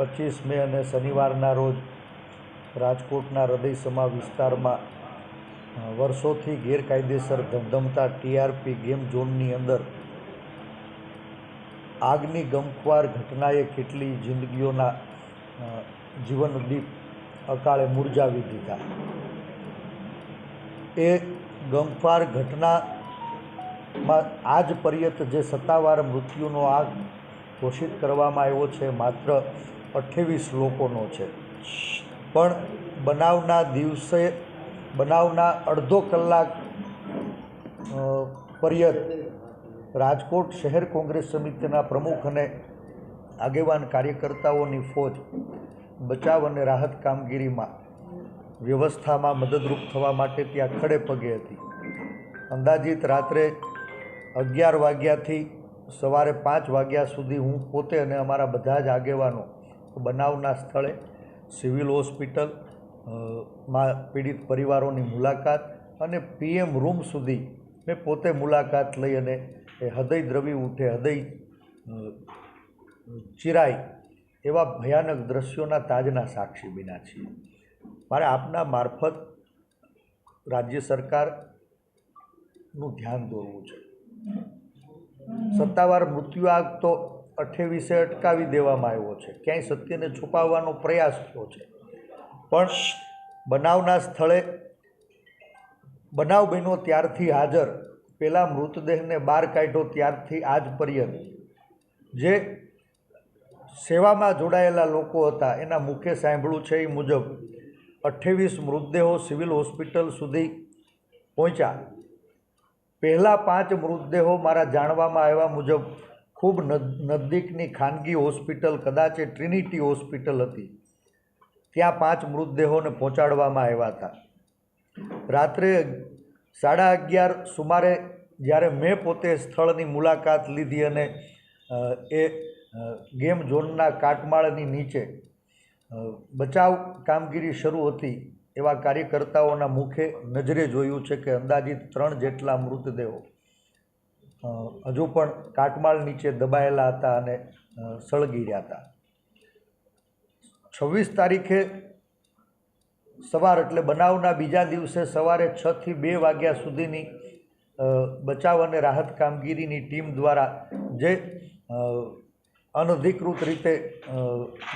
પચીસ મે અને શનિવારના રોજ રાજકોટના હૃદયસમા વિસ્તારમાં વર્ષોથી ગેરકાયદેસર ધમધમતા ટીઆરપી ગેમ ઝોનની અંદર આગની ગમખ્વાર ઘટનાએ કેટલી જિંદગીઓના જીવનદીપ અકાળે મૂરઝાવી દીધા. એ ગમખ્વાર ઘટનામાં આજ પર્યત જે સત્તાવાર મૃત્યુનો આગ ઘોષિત કરવામાં આવ્યો છે, માત્ર અઠ્ઠાવીસ લોકોનો છે. પણ બનાવના દિવસે, બનાવના અડધો કલાક પર્યત રાજકોટ શહેર કોંગ્રેસ સમિતિના પ્રમુખ અને આગેવાન કાર્યકર્તાઓની ફોજ બચાવ અને રાહત કામગીરીમાં વ્યવસ્થામાં મદદરૂપ થવા માટે ત્યાં ખડે પગે હતી. અંદાજિત રાત્રે અગિયાર વાગ્યાથી સવારે પાંચ વાગ્યા સુધી હું પોતે અને અમારા બધા જ આગેવાનો બનાવના સ્થળે સિવિલ હોસ્પિટલમાં પીડિત પરિવારોની મુલાકાત અને પીએમ રૂમ સુધી મેં પોતે મુલાકાત લઈ અને એ હૃદય દ્રવી ઉઠે હૃદય ચિરાય એવા ભયાનક દ્રશ્યોના તાજના સાક્ષી બિના છીએ. મારે આપના મારફત રાજ્ય સરકારનું ધ્યાન દોરવું છે. સત્તાવાર મૃત્યુ આગ તો અઠ્ઠાવીસે અટકાવી દેવામાં આવ્યો છે. ક્યાંય સત્યને છુપાવવાનો પ્રયાસ થયો છે. પણ બનાવના સ્થળે બનાવ બન્યો ત્યારથી હાજર. પેલા મૃતદેહને બહાર કાઢ્યો ત્યારથી આજ પર્યંત. જે સેવામાં જોડાયેલા લોકો હતા, એના મુખે સાંભળ્યું છે એ મુજબ અઠ્ઠાવીસ મૃતદેહો સિવિલ હોસ્પિટલ સુધી પહોંચ્યા. પહેલાં પાંચ મૃતદેહો મારા જાણવામાં આવ્યા મુજબ ખૂબ નજ- નજદીકની ખાનગી હોસ્પિટલ, કદાચ એ ટ્રિનિટી હોસ્પિટલ હતી. ત્યાં પાંચ મૃતદેહોને પહોંચાડવામાં આવ્યા હતા. રાત્રે સાડા અગિયાર સુમારે જ્યારે મેં પોતે સ્થળની મુલાકાત લીધી અને એ ગેમ ઝોનના કાટમાળની નીચે બચાવ કામગીરી શરૂ હતી એવા કાર્યકર્તાઓના મુખે નજરે જોયું છે કે અંદાજિત ત્રણ જેટલા મૃતદેહો હજુ પણ કાટમાળ નીચે દબાયેલા હતા અને સળગી રહ્યા હતા. છવ્વીસ તારીખે સવાર એટલે બનાવના બીજા દિવસે સવારે છથી બે વાગ્યા સુધીની બચાવ અને રાહત કામગીરીની ટીમ દ્વારા જે અનધિકૃત રીતે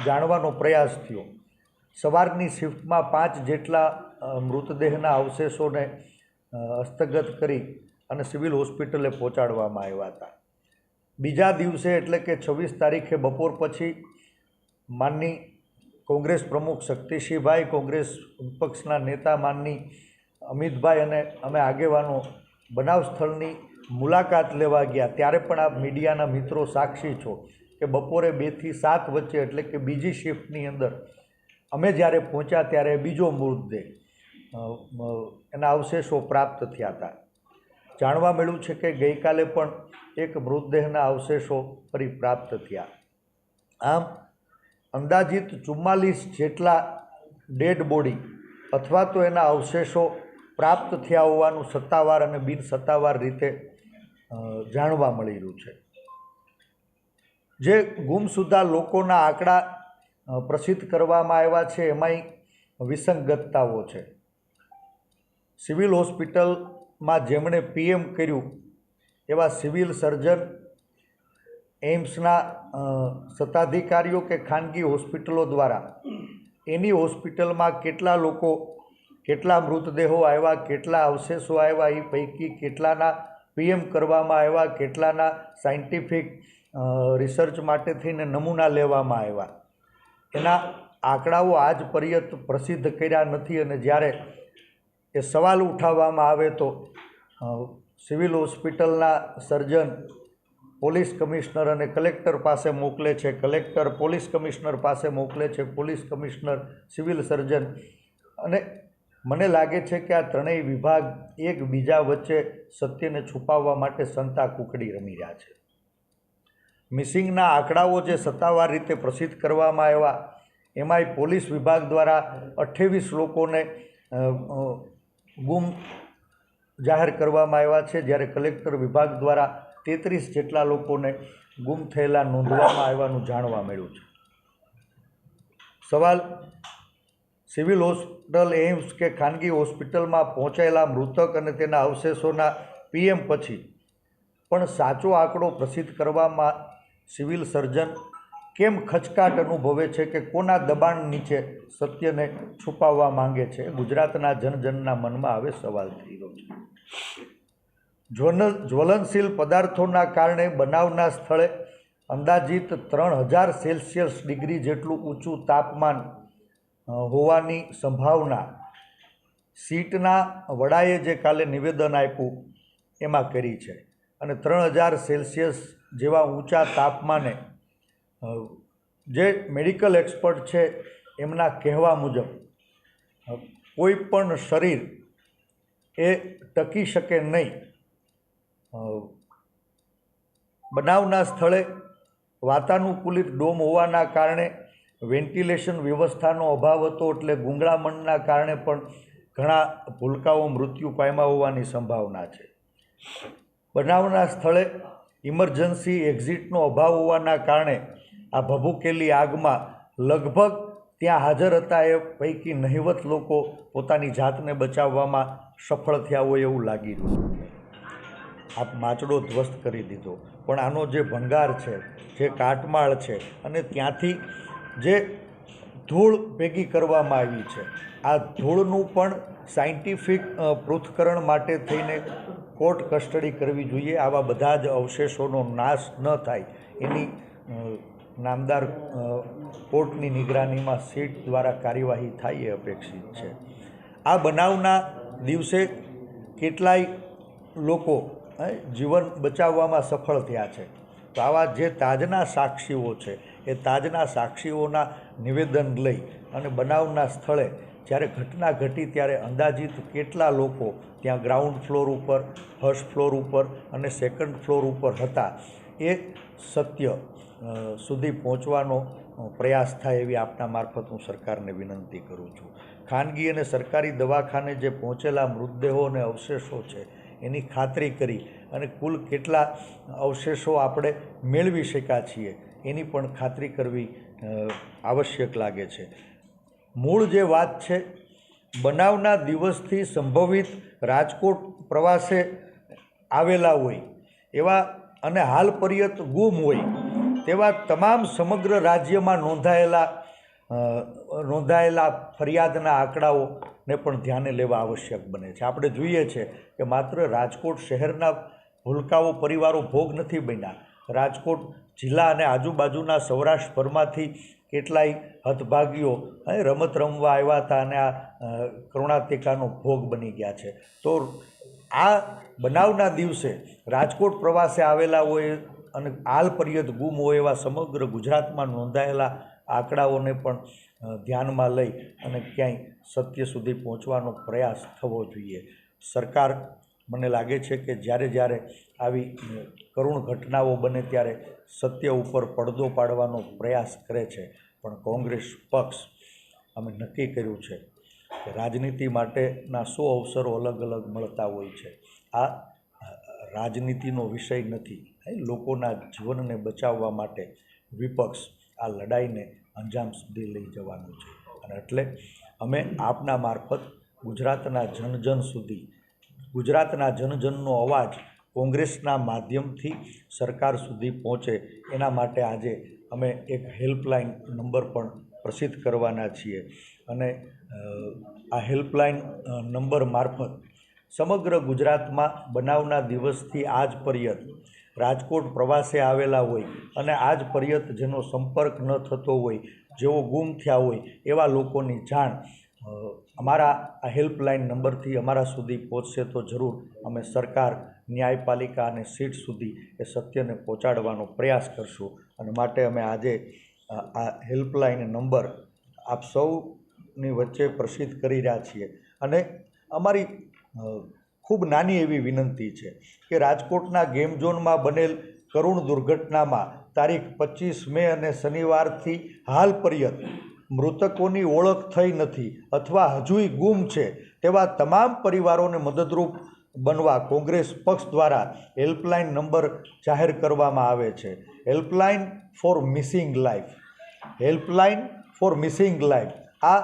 જાણવાનો પ્રયાસ થયો. સવારની શિફ્ટમાં પાંચ જેટલા મૃતદેહના અવશેષોને હસ્તગત કરી અને સિવિલ હોસ્પિટલે પહોંચાડવામાં આવ્યા હતા. બીજા દિવસે એટલે કે છવ્વીસ તારીખે બપોર પછી માનની કોંગ્રેસ પ્રમુખ શક્તિસિંહભાઈ, કોંગ્રેસ વિપક્ષના નેતા માનની અમિતભાઈ અને અમે આગેવાનો બનાવ સ્થળની મુલાકાત લેવા ગયા. ત્યારે પણ આપ મીડિયાના મિત્રો સાક્ષી છો કે બપોરે બેથી સાત વચ્ચે એટલે કે બીજી શિફ્ટની અંદર અમે જ્યારે પહોંચ્યા ત્યારે બીજો મૃતદેહ એના અવશેષો પ્રાપ્ત થયા હતા. જાણવા મળ્યું છે કે ગઈકાલે પણ એક મૃતદેહના અવશેષો ફરી પ્રાપ્ત થયા. આમ, અંદાજિત ચુમ્માલીસ જેટલા ડેડ બોડી અથવા તો એના અવશેષો પ્રાપ્ત થયા હોવાનું સત્તાવાર અને બિન સત્તાવાર રીતે જાણવા મળી રહ્યું છે. જે ગુમસુદા લોકોના આંકડા પ્રસિદ્ધ કરવામાં આવ્યા છે, એમાંય વિસંગતતાઓ છે. સિવિલ હોસ્પિટલમાં જેમણે પીએમ કર્યું, એવા સિવિલ સર્જન એમ્સના સત્તાધિકારીઓ કે ખાનગી હોસ્પિટલો દ્વારા. એની હોસ્પિટલમાં કેટલા લોકો, કેટલા મૃતદેહો આવ્યા, કેટલા અવશેષો આવ્યા એ પૈકી કેટલાના પીએમ કરવામાં આવ્યા, કેટલાના સાયન્ટિફિક રિસર્ચ માટે થઈને નમૂના લેવામાં આવ્યા. એના આંકડાઓ આજ પર્યંત પ્રસિદ્ધ કર્યા નથી અને જ્યારે એ સવાલ ઉઠાવવામાં આવે તો સિવિલ હોસ્પિટલના સર્જન પોલીસ કમિશનર અને કલેક્ટર પાસે મોકલે છે. કલેક્ટર, પોલીસ કમિશનર પાસે મોકલે છે. Police commissioner, civil surgeon. અને મને લાગે છે કે આ ત્રણેય વિભાગ એકબીજા વચ્ચે સત્યને છુપાવવા માટે સંતા કુકડી રમી રહ્યા છે. મિસિંગના આંકડાઓ જે સત્તાવાર રીતે પ્રસિદ્ધ કરવામાં આવ્યા, એમાંય પોલીસ વિભાગ દ્વારા અઠ્ઠાવીસ લોકોને ગુમ જાહેર કરવામાં આવ્યા છે જ્યારે કલેક્ટર વિભાગ દ્વારા તેત્રીસ જેટલા લોકોને ગુમ થયેલા નોંધવામાં આવ્યાનું જાણવા મળ્યું છે. સવાલ, સિવિલ હોસ્પિટલ એમ્સ કે ખાનગી હોસ્પિટલમાં પહોંચાયેલા મૃતક અને તેના અવશેષોના પીએમ પછી પણ સાચો આંકડો પ્રસિદ્ધ કરવામાં સિવિલ સર્જન કેમ ખચકાટ અનુભવે છે કે કોના દબાણ નીચે સત્યને છુપાવવા માંગે છે? ગુજરાતના જનજનના મનમાં હવે સવાલ થઈ રહ્યો છે. જ્વલનશીલ પદાર્થોના કારણે બનાવના સ્થળે અંદાજિત ત્રણ હજાર સેલ્સિયસ ડિગ્રી જેટલું ઊંચું તાપમાન હોવાની સંભાવના સીટના વડાએ જે કાલે નિવેદન આપ્યું, એમાં કરી છે. અને ત્રણ હજાર સેલ્સિયસ જેવા ઊંચા તાપમાને જે મેડિકલ એક્સપર્ટ છે, એમના કહેવા મુજબ કોઈ પણ શરીર એ ટકી શકે નહીં. બનાવના સ્થળે વાતાનુકૂલિત ડોમ હોવાના કારણે વેન્ટિલેશન વ્યવસ્થાનો અભાવ હતો એટલે ગુંગળામણના કારણે પણ ઘણા ભૂલકાઓ મૃત્યુ પામ્યા હોવાની સંભાવના છે. બનાવના સ્થળે ઇમરજન્સી એક્ઝિટનો અભાવ હોવાના કારણે આ ભભૂકેલી આગમાં લગભગ ત્યાં હાજર હતા એ પૈકી નહિવત લોકો પોતાની જાતને બચાવવામાં સફળ થયા હોય એવું લાગી રહ્યું. આ માચડો ધ્વસ્ત કરી દીધો. પણ આનો જે ભંગાર છે, જે કાટમાળ છે અને ત્યાંથી જે ધૂળ ભેગી કરવામાં આવી છે, આ ધૂળનું પણ સાયન્ટિફિક પૃથ્થકરણ માટે થઈને કોર્ટ કસ્ટડી કરવી જોઈએ. આવા બધા જ અવશેષોનો નાશ ન થાય. એની નામદાર કોર્ટની નિગરાનીમાં સીટ દ્વારા કાર્યવાહી થાય એ અપેક્ષિત છે. આ બનાવના દિવસે કેટલાય લોકો જીવન બચાવવામાં સફળ થયા છે. તો આવા જે તાજના સાક્ષીઓ છે, એ તાજના સાક્ષીઓના નિવેદન લઈ અને બનાવના સ્થળે જ્યારે ઘટના ઘટી ત્યારે અંદાજિત કેટલા લોકો ત્યાં ગ્રાઉન્ડ ફ્લોર ઉપર, ફર્સ્ટ ફ્લોર ઉપર અને સેકન્ડ ફ્લોર ઉપર હતા, એ સત્ય સુધી પહોંચવાનો પ્રયાસ થાય એવી આપના મારફત હું સરકારને વિનંતી કરું છું. ખાનગી અને સરકારી દવાખાને જે પહોંચેલા મૃતદેહો અને અવશેષો છે, એની ખાતરી કરી અને કુલ કેટલા અવશેષો આપણે મેળવી શક્યા છીએ, એની પણ ખાતરી કરવી આવશ્યક લાગે છે. મૂળ જે વાત છે, બનાવના દિવસથી સંભવિત રાજકોટ પ્રવાસે આવેલા હોય, એવા અને હાલ પર્યત ગુમ હોય તેવા તમામ સમગ્ર રાજ્યમાં નોંધાયેલા નોંધાયેલા ફરિયાદના આંકડાઓને પણ ધ્યાને લેવા આવશ્યક બને છે. આપણે જોઈએ છે કે માત્ર રાજકોટ શહેરના ભૂલકાઓ પરિવારો ભોગ નથી બન્યા. રાજકોટ જિલ્લા અને આજુબાજુના સૌરાષ્ટ્રભરમાંથી કેટલાય હતભાગીઓ રમત રમવા આવ્યા હતા અને આ કરુણાતિકાનો ભોગ બની ગયા છે. તો આ બનાવના દિવસે રાજકોટ પ્રવાસે આવેલા હોય અને આલ પર્યત ગુમ હોય એવા સમગ્ર ગુજરાતમાં નોંધાયેલા આંકડાઓને પણ ધ્યાનમાં લઈ અને ક્યાંય સત્ય સુધી પહોંચવાનો પ્રયાસ થવો જોઈએ. સરકાર, મને લાગે છે કે જ્યારે જ્યારે આવી કરુણ ઘટનાઓ બને ત્યારે સત્ય ઉપર પડદો પાડવાનો પ્રયાસ કરે છે. પણ કોંગ્રેસ પક્ષ, અમે નક્કી કર્યું છે કે રાજનીતિ માટેના સો અવસરો અલગ અલગ મળતા હોય છે. આ રાજનીતિનો વિષય નથી. લોકોના જીવનને બચાવવા માટે વિપક્ષ આ લડાઈને અંજામ સુધી લઈ જવાનું છે. અને એટલે અમે આપના મારફત ગુજરાતના જન જન સુધી, ગુજરાતના જનજનનો અવાજ કોંગ્રેસના માધ્યમથી સરકાર સુધી પહોંચે, એના માટે આજે અમે એક હેલ્પલાઇન નંબર પણ પ્રસિદ્ધ કરવાના છીએ. અને આ હેલ્પલાઇન નંબર મારફત સમગ્ર ગુજરાતમાં બનાવના દિવસથી આજ પર્યત રાજકોટ પ્રવાસે આવેલા હોય અને આજ પર્યત જેનો સંપર્ક ન થતો હોય, જેઓ ગુમ થયા હોય, એવા લોકોની જાણ અમારા આ હેલ્પલાઇન નંબરથી અમારા સુધી પહોંચશે તો જરૂર અમે સરકાર, ન્યાયપાલિકા અને સીટ સુધી એ સત્યને પહોંચાડવાનો પ્રયાસ કરશું. અને માટે અમે આજે આ હેલ્પલાઇન નંબર આપ સૌની વચ્ચે પ્રસિદ્ધ કરી રહ્યા છીએ. અને અમારી ખૂબ નાની એવી વિનંતી છે કે રાજકોટના ગેમ ઝોનમાં બનેલ કરુણ દુર્ઘટનામાં તારીખ પચીસ મે અને શનિવારથી હાલ પર્યંત મૃતકોની ઓળખ થઈ નથી અથવા હજુય ગુમ છે તેવા તમામ પરિવારોને મદદરૂપ બનવા કોંગ્રેસ પક્ષ દ્વારા હેલ્પલાઇન નંબર જાહેર કરવામાં આવે છે. Helpline for missing life helpline for missing life આ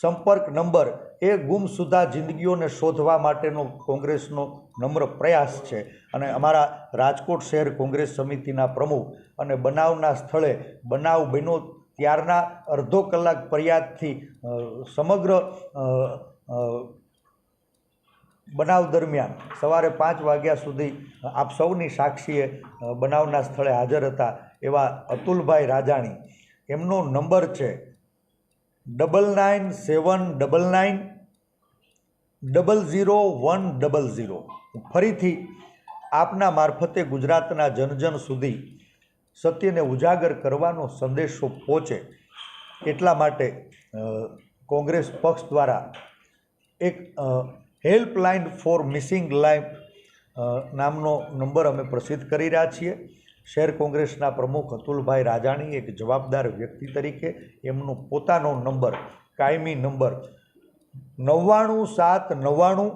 સંપર્ક નંબર એ ગુમસુદા જિંદગીઓને શોધવા માટેનો કોંગ્રેસનો નમ્ર પ્રયાસ છે. અને અમારા રાજકોટ શહેર કોંગ્રેસ સમિતિના પ્રમુખ અને બનાવના સ્થળે બનાવ બન્યો ત્યારના અડધો કલાક ફરિયાદથી સમગ્ર બનાવ દરમિયાન સવારે પાંચ વાગ્યા સુધી આપ સૌની સાક્ષીએ બનાવના સ્થળે હાજર હતા એવા અતુલભાઈ રાજાણી. એમનો નંબર છે double nine seven double nine double zero one double zero ફરીથી આપના મારફતે ગુજરાતના જનજન સુધી સત્યને ઉજાગર કરવાનો સંદેશો પહોંચે એટલા માટે કોંગ્રેસ પક્ષ દ્વારા એક હેલ્પલાઇન ફોર મિસિંગ લાઈફ નામનો નંબર અમે પ્રસિદ્ધ કરી રહ્યા છીએ. શહેર કોંગ્રેસના પ્રમુખ અતુલભાઈ રાજાણી એક જવાબદાર વ્યક્તિ તરીકે એમનો પોતાનો નંબર, કાયમી નંબર નવ્વાણું સાત નવ્વાણું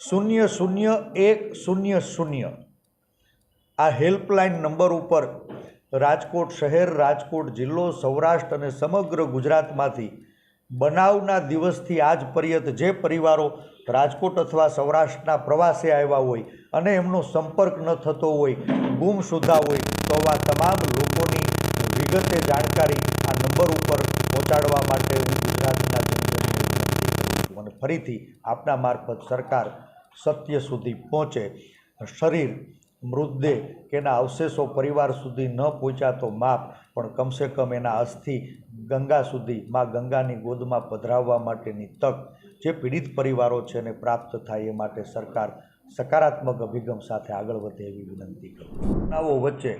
શૂન્ય શૂન્ય એક શૂન્ય શૂન્ય. આ હેલ્પલાઇન નંબર ઉપર રાજકોટ શહેર, રાજકોટ જિલ્લો, સૌરાષ્ટ્ર અને સમગ્ર ગુજરાતમાંથી બનાવના દિવસથી આજ પર્યંત જે પરિવારો રાજકોટ અથવા સૌરાષ્ટ્રના પ્રવાસે આવ્યા હોય અને એમનો સંપર્ક ન થતો હોય ગુમસુદા હોય, તો આવા તમામ લોકોની વિગતે જાણકારી આ નંબર ઉપર પહોંચાડવા માટે હું ગુજરાતના જનજનને વિનંતી કરું છું અને ફરીથી આપના મારફત સરકાર સત્ય સુધી પહોંચે. શરીર, મૃતદેહ કે એના અવશેષો પરિવાર સુધી ન પહોંચ્યા તો માપ પણ કમસે કમ એના અસ્થિ ગંગા સુધી મા ગંગાની ગોદમાં પધરાવવા માટેની તક જે પીડિત પરિવારો છે એને પ્રાપ્ત થાય એ માટે સરકાર સકારાત્મક અભિગમ સાથે આગળ વધે એવી વિનંતી કરું બનાવો વચ્ચે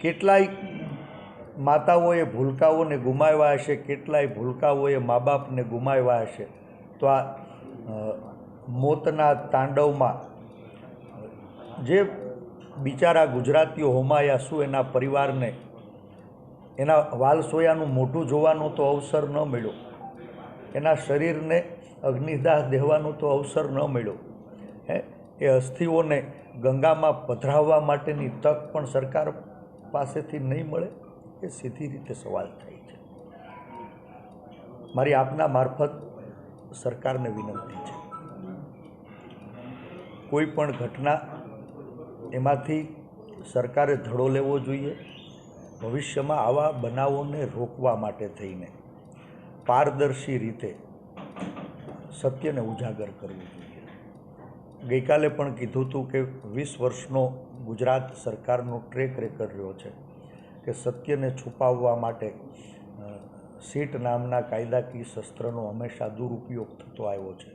કેટલાય માતાઓએ ભૂલકાઓને ગુમાવ્યા હશે, કેટલાય ભૂલકાઓએ મા બાપને ગુમાવ્યા હશે. તો આ મોતના તાંડવમાં, જે બિચારા ગુજરાતીઓ હોમાયા શું એના પરિવારને, એના વાલસોયાનું મોઢું જોવાનો તો અવસર ન મળ્યો. એના શરીરને અગ્નિદાહ દેવાનો તો અવસર ન મળ્યો. હે, એ અસ્થિઓને ગંગામાં પધરાવવા માટેની તક પણ સરકાર પાસેથી નહીં મળે, એ સીધી રીતે સવાલ થાય છે. મારી આપના મારફત સરકારને વિનંતી છે. કોઈ પણ ઘટના એમાંથી સરકારે ધડો લેવો જોઈએ. ભવિષ્યમાં આવા બનાવોને રોકવા માટે થઈને પારદર્શી રીતે સત્યને ઉજાગર કરવું જોઈએ. ગઈકાલે પણ કીધું હતું કે વીસ વર્ષનો ગુજરાત સરકારનો ટ્રેક રેકર્ડ રહ્યો છે કે સત્યને છુપાવવા માટે સીટ નામના કાયદાકીય શસ્ત્રનો હંમેશા દુરુપયોગ થતો આવ્યો છે.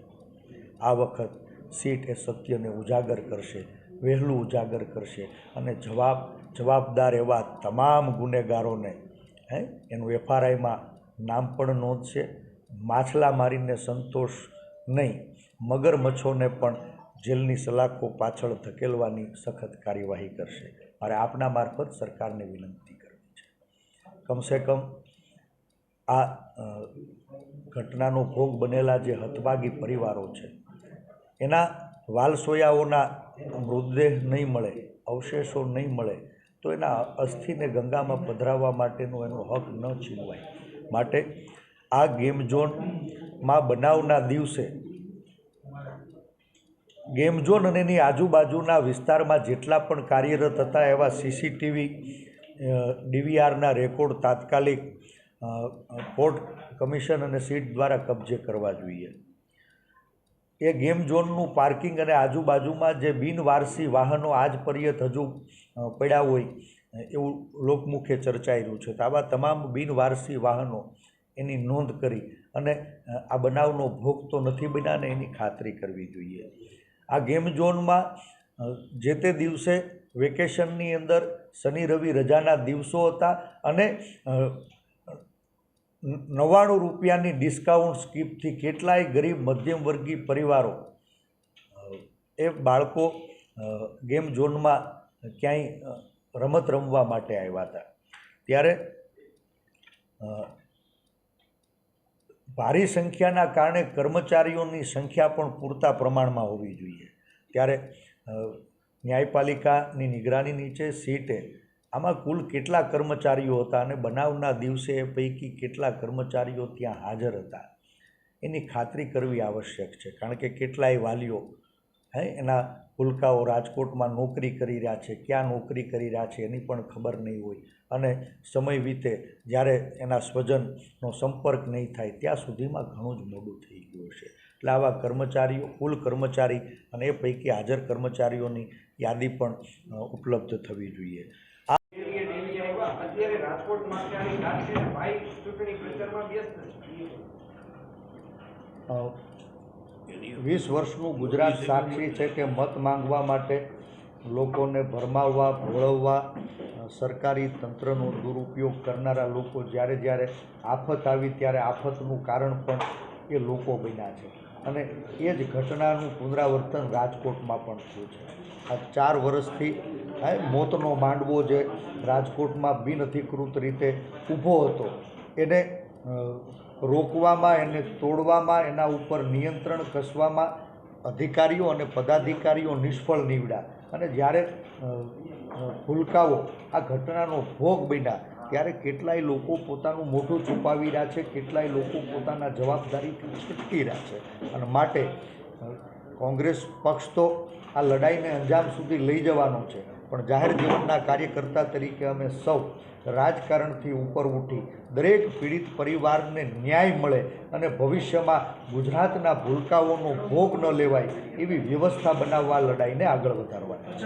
આ વખત સીટ એ સત્યને ઉજાગર કરશે, વહેલું ઉજાગર કરશે અને જવાબ, જવાબદાર એવા તમામ ગુનેગારોને, હે, એનું એફઆરઆઈમાં નામ પણ નોંધશે. માછલા મારીને સંતોષ નહીં, મગરમચ્છોને પણ જેલની સલાખો પાછળ ધકેલવાની સખત કાર્યવાહી કરશે. મારે આપના મારફત સરકારને વિનંતી કરવી છે. કમસે કમ આ ઘટનાનો ભોગ બનેલા જે હતભાગી પરિવારો છે, એના વાલસોયાઓના મૃતદેહ નહીં મળે, અવશેષો નહીં મળે, તો એના અસ્થિને ગંગામાં પધરાવવા માટેનો એનો હક ન છીનવાય. માટે આ ગેમ ઝોનમાં બનાવના દિવસે ગેમ ઝોન અને એની આજુબાજુના વિસ્તારમાં જેટલા પણ કાર્યરત હતા એવા સીસીટીવી ડીવીઆરના રેકોર્ડ તાત્કાલિક કોર્ટ કમિશન અને સીટ દ્વારા કબજે કરવા જોઈએ. એ ગેમ ઝોનનું પાર્કિંગ અને આજુબાજુમાં જે બિનવારસી વાહનો આજ પર્યત હજુ પડ્યા હોય, એવું લોકમુખે રહ્યું છે. તો આવા તમામ બિનવારસી વાહનો એની નોંધ કરી અને આ બનાવનો ભોગ તો નથી બન્યા એની ખાતરી કરવી જોઈએ. આ ગેમ ઝોનમાં જે તે દિવસે વેકેશનની અંદર શનિ રવિ રજાના દિવસો હતા અને નવ્વાણું રૂપિયાની ડિસ્કાઉન્ટ સ્કીમથી કેટલાય ગરીબ મધ્યમ વર્ગીય પરિવારો એ બાળકો ગેમ ઝોનમાં ક્યાંય રમત રમવા માટે આવ્યા હતા. ત્યારે ભારી સંખ્યાના કારણે કર્મચારીઓની સંખ્યા પણ પૂરતા પ્રમાણમાં હોવી જોઈએ. ત્યારે ન્યાયપાલિકાની નિગરાની નીચે સીટે આમાં કુલ કેટલા કર્મચારીઓ હતા અને બનાવના દિવસે પૈકી કેટલા કર્મચારીઓ ત્યાં હાજર હતા? એની ખાતરી કરવી આવશ્યક છે, કારણ કે કેટલાય વાલીઓ, હે, એના ભૂલકાઓ રાજકોટમાં નોકરી કરી રહ્યા છે, ક્યાં નોકરી કરી રહ્યા છે એની પણ ખબર નહીં હોય. અને સમય વીતે જ્યારે એના સ્વજનનો સંપર્ક નહીં થાય, ત્યાં સુધીમાં ઘણું જ મોડું થઈ ગયું છે એટલે આવા કર્મચારીઓ, કુલ કર્મચારી અને એ પૈકી હાજર કર્મચારીઓની યાદી પણ ઉપલબ્ધ થવી જોઈએ. રાજકોટ વાત ભાઈ ચૂંટણી પ્રચારમાં વ્યસ્ત છે. વીસ વર્ષનું ગુજરાત સાક્ષી છે કે મત માંગવા માટે લોકોને ભરમાવવા, ભોળવવા સરકારી તંત્રનો દુરુપયોગ કરનારા લોકો જ્યારે જ્યારે આફત આવી ત્યારે આફતનું કારણ પણ એ લોકો બન્યા છે. અને એ જ ઘટનાનું પુનરાવર્તન રાજકોટમાં પણ થયું છે. આ ચાર વર્ષથી હા, મોતનો માંડવો જે રાજકોટમાં બિનઅધિકૃત રીતે ઊભો હતો એને રોકવામાં એને તોડવામાં એના ઉપર નિયંત્રણ કસવામાં અધિકારીઓ અને પદાધિકારીઓ નિષ્ફળ નીવડ્યા. અને જ્યારે ભૂલકાઓ આ ઘટનાનો ભોગ બન્યા ત્યારે કેટલાય લોકો પોતાનું મોઢું છુપાવી રહ્યા છે કેટલાય લોકો પોતાના જવાબદારીથી છટકી રહ્યા છે. અને માટે કોંગ્રેસ પક્ષ તો આ લડાઈને અંજામ સુધી લઈ જવાનો છે. પણ જાહેર જીવનના કાર્યકર્તા તરીકે અમે સૌ રાજકારણથી ઉપર ઉઠી દરેક પીડિત પરિવારને ન્યાય મળે અને ભવિષ્યમાં ગુજરાતના ભૂલકાઓનો ભોગ ન લેવાય એવી વ્યવસ્થા બનાવવા લડાઈને આગળ વધારવાની છે.